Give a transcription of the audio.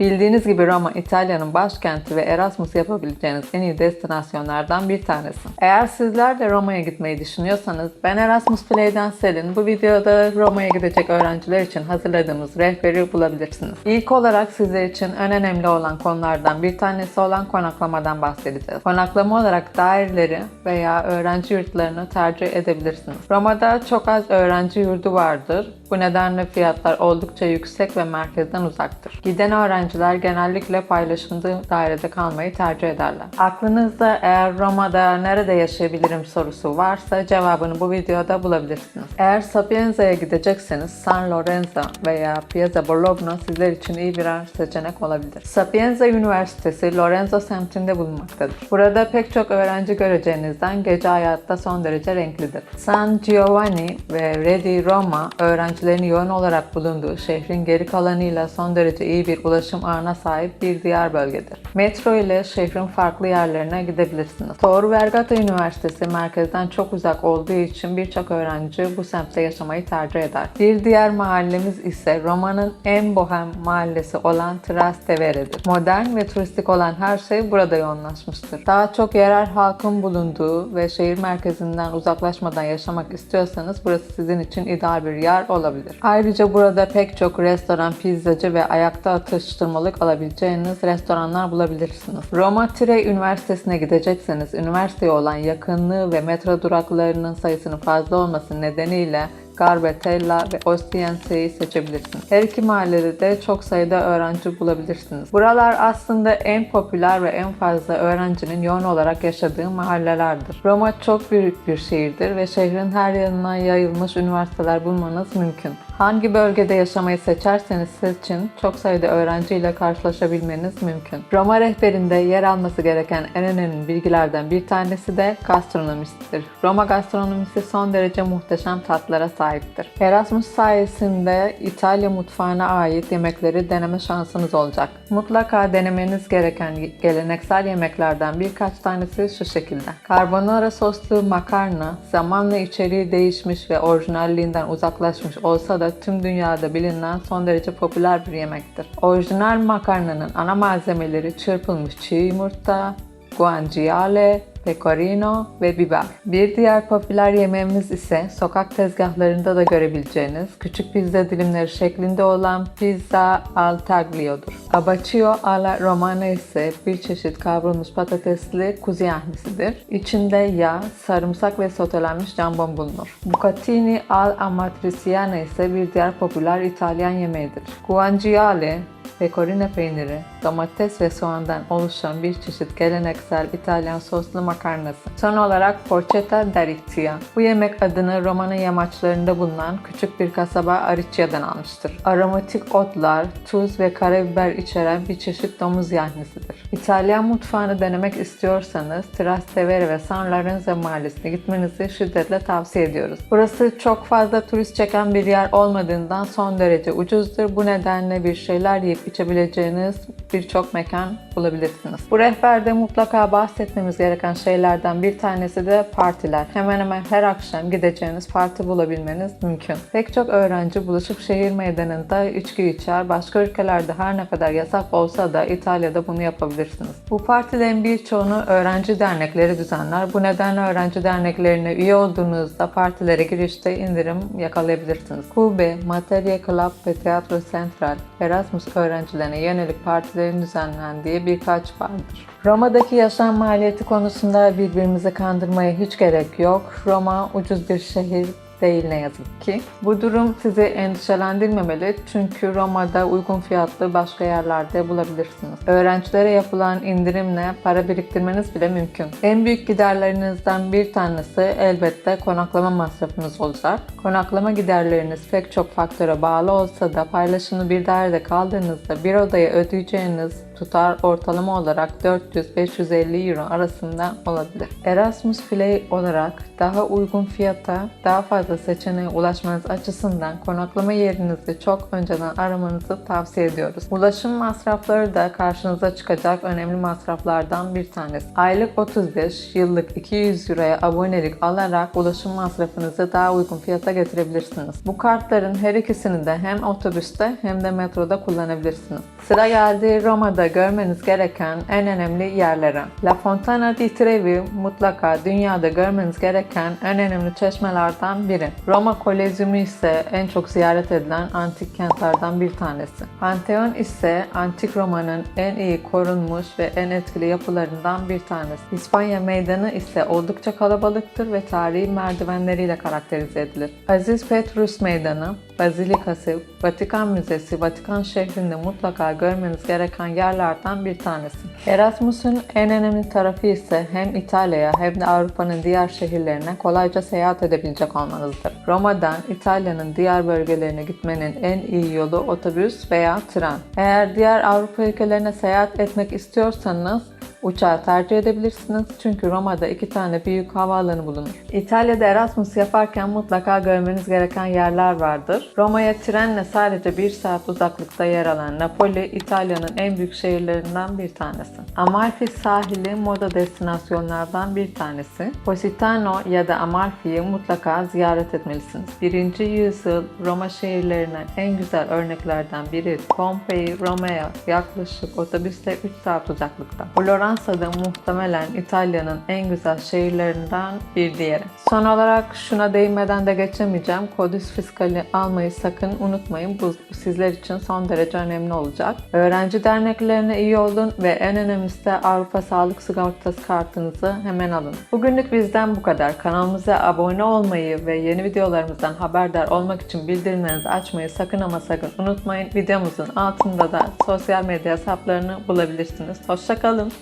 Bildiğiniz gibi Roma İtalya'nın başkenti ve Erasmus yapabileceğiniz en iyi destinasyonlardan bir tanesi. Eğer sizler de Roma'ya gitmeyi düşünüyorsanız ben Erasmus Play'den Selin bu videoda Roma'ya gidecek öğrenciler için hazırladığımız rehberi bulabilirsiniz. İlk olarak sizler için en önemli olan konulardan bir tanesi olan konaklamadan bahsedeceğiz. Konaklama olarak daireleri veya öğrenci yurtlarını tercih edebilirsiniz. Roma'da çok az öğrenci yurdu vardır. Bu nedenle fiyatlar oldukça yüksek ve merkezden uzaktır. Giden öğrenciler genellikle paylaşımlı dairede kalmayı tercih ederler. Aklınızda eğer Roma'da nerede yaşayabilirim sorusu varsa cevabını bu videoda bulabilirsiniz. Eğer Sapienza'ya gidecekseniz San Lorenzo veya Piazza Bologna sizler için iyi birer seçenek olabilir. Sapienza Üniversitesi Lorenzo semtinde bulunmaktadır. Burada pek çok öğrenci göreceğinizden gece hayatta son derece renklidir. San Giovanni ve Redi Roma öğrencilerin yoğun olarak bulunduğu şehrin geri kalanıyla son derece iyi bir ulaşım ağına sahip bir diğer bölgedir. Metro ile şehrin farklı yerlerine gidebilirsiniz. Tor Vergata Üniversitesi merkezden çok uzak olduğu için birçok öğrenci bu semtte yaşamayı tercih eder. Bir diğer mahallemiz ise Roma'nın en bohem mahallesi olan Trastevere'dir. Modern ve turistik olan her şey burada yoğunlaşmıştır. Daha çok yerel halkın bulunduğu ve şehir merkezinden uzaklaşmadan yaşamak istiyorsanız burası sizin için ideal bir yer olabilir. Ayrıca burada pek çok restoran, pizzacı ve ayakta atıştırmalık alabileceğiniz restoranlar bulabilirsiniz. Roma Tire Üniversitesi'ne gidecekseniz üniversiteye olan yakınlığı ve metro duraklarının sayısının fazla olması nedeniyle Garbetella ve Ostiense'yi seçebilirsiniz. Her iki mahallede de çok sayıda öğrenci bulabilirsiniz. Buralar aslında en popüler ve en fazla öğrencinin yoğun olarak yaşadığı mahallelerdir. Roma çok büyük bir şehirdir ve şehrin her yanına yayılmış üniversiteler bulmanız mümkün. Hangi bölgede yaşamayı seçerseniz seçin, çok sayıda öğrenciyle karşılaşabilmeniz mümkün. Roma rehberinde yer alması gereken en önemli bilgilerden bir tanesi de gastronomisidir. Roma gastronomisi son derece muhteşem tatlara sahiptir. Erasmus sayesinde İtalya mutfağına ait yemekleri deneme şansınız olacak. Mutlaka denemeniz gereken geleneksel yemeklerden birkaç tanesi şu şekilde. Carbonara soslu makarna zamanla içeriği değişmiş ve orijinalliğinden uzaklaşmış olsa da tüm dünyada bilinen son derece popüler bir yemektir. Orijinal makarnanın ana malzemeleri çırpılmış çiğ yumurta, guanciale, pecorino ve biber. Bir diğer popüler yemeğimiz ise sokak tezgahlarında da görebileceğiniz küçük pizza dilimleri şeklinde olan pizza al taglio'dur. Abacchio alla romana ise bir çeşit kavrulmuş patatesli kuzu yahnisidir. İçinde yağ, sarımsak ve sotelenmiş jambon bulunur. Bucatini al amatriciana ise bir diğer popüler İtalyan yemeğidir. Guanciale, pecorino peyniri, domates ve soğandan oluşan bir çeşit geleneksel İtalyan soslu makarnası. Son olarak porchetta d'Aricia. Bu yemek adını Roma'nın yamaçlarında bulunan küçük bir kasaba Aricia'dan almıştır. Aromatik otlar, tuz ve karabiber içeren bir çeşit domuz yahnisidir. İtalyan mutfağını denemek istiyorsanız Trastevere ve San Lorenzo mahallesine gitmenizi şiddetle tavsiye ediyoruz. Burası çok fazla turist çeken bir yer olmadığından son derece ucuzdur. Bu nedenle bir şeyler yiyip içebileceğiniz birçok mekan bulabilirsiniz. Bu rehberde mutlaka bahsetmemiz gereken şeylerden bir tanesi de partiler. Hemen hemen her akşam gideceğiniz parti bulabilmeniz mümkün. Pek çok öğrenci buluşup şehir meydanında içki içer. Başka ülkelerde her ne kadar yasak olsa da İtalya'da bunu yapabilirsiniz. Bu partilerin birçoğunu öğrenci dernekleri düzenler. Bu nedenle öğrenci derneklerine üye olduğunuzda partilere girişte indirim yakalayabilirsiniz. Kube, Materia Club ve Teatro Central, Erasmus öğrencilerine yönelik partilerin düzenlendiği birkaç vardır. Roma'daki yaşam maliyeti konusunda birbirimizi kandırmaya hiç gerek yok. Roma ucuz bir şehir değil ne yazık ki. Bu durum sizi endişelendirmemeli çünkü Roma'da uygun fiyatlı başka yerlerde bulabilirsiniz. Öğrencilere yapılan indirimle para biriktirmeniz bile mümkün. En büyük giderlerinizden bir tanesi elbette konaklama masrafınız olacak. Konaklama giderleriniz pek çok faktöre bağlı olsa da paylaşımlı bir dairede kaldığınızda bir odaya ödeyeceğiniz tutar ortalama olarak 400-550 euro arasında olabilir. Erasmus Play olarak daha uygun fiyata daha fazla seçeneğe ulaşmanız açısından konaklama yerinizi çok önceden aramanızı tavsiye ediyoruz. Ulaşım masrafları da karşınıza çıkacak önemli masraflardan bir tanesi. Aylık 35, yıllık 200 Euro'ya abonelik alarak ulaşım masrafınızı daha uygun fiyata getirebilirsiniz. Bu kartların her ikisini de hem otobüste hem de metroda kullanabilirsiniz. Sıra geldi Roma'da görmeniz gereken en önemli yerlere. La Fontana di Trevi mutlaka dünyada görmeniz gereken en önemli çeşmelerden biri. Roma Kolezyumu ise en çok ziyaret edilen antik kentlerden bir tanesi. Pantheon ise antik Roma'nın en iyi korunmuş ve en etkili yapılarından bir tanesi. İspanya Meydanı ise oldukça kalabalıktır ve tarihi merdivenleriyle karakterize edilir. Aziz Petrus Meydanı, Bazilikası, Vatikan Müzesi, Vatikan şehrinde mutlaka görmeniz gereken yerlerden bir tanesi. Erasmus'un en önemli tarafı ise hem İtalya'ya hem de Avrupa'nın diğer şehirlerine kolayca seyahat edebilecek olmanızdır. Roma'dan İtalya'nın diğer bölgelerine gitmenin en iyi yolu otobüs veya tren. Eğer diğer Avrupa ülkelerine seyahat etmek istiyorsanız Uçağı tercih edebilirsiniz çünkü Roma'da iki tane büyük havaalanı bulunur. İtalya'da Erasmus yaparken mutlaka görmeniz gereken yerler vardır. Roma'ya trenle sadece bir saat uzaklıkta yer alan Napoli, İtalya'nın en büyük şehirlerinden bir tanesi. Amalfi sahili moda destinasyonlardan bir tanesi. Positano ya da Amalfi'yi mutlaka ziyaret etmelisiniz. Birinci yüzyıl Roma şehirlerine en güzel örneklerden biri Pompei, Roma'ya yaklaşık otobüsle 3 saat uzaklıkta. Floransa'da muhtemelen İtalya'nın en güzel şehirlerinden bir diğeri. Son olarak şuna değinmeden de geçemeyeceğim. Kodüs fiskali almayı sakın unutmayın. Bu sizler için son derece önemli olacak. Öğrenci derneklerine iyi olun ve en önemlisi de Avrupa Sağlık Sigortası kartınızı hemen alın. Bugünlük bizden bu kadar. Kanalımıza abone olmayı ve yeni videolarımızdan haberdar olmak için bildirimlerinizi açmayı sakın ama sakın unutmayın. Videomuzun altında da sosyal medya hesaplarını bulabilirsiniz. Hoşçakalın.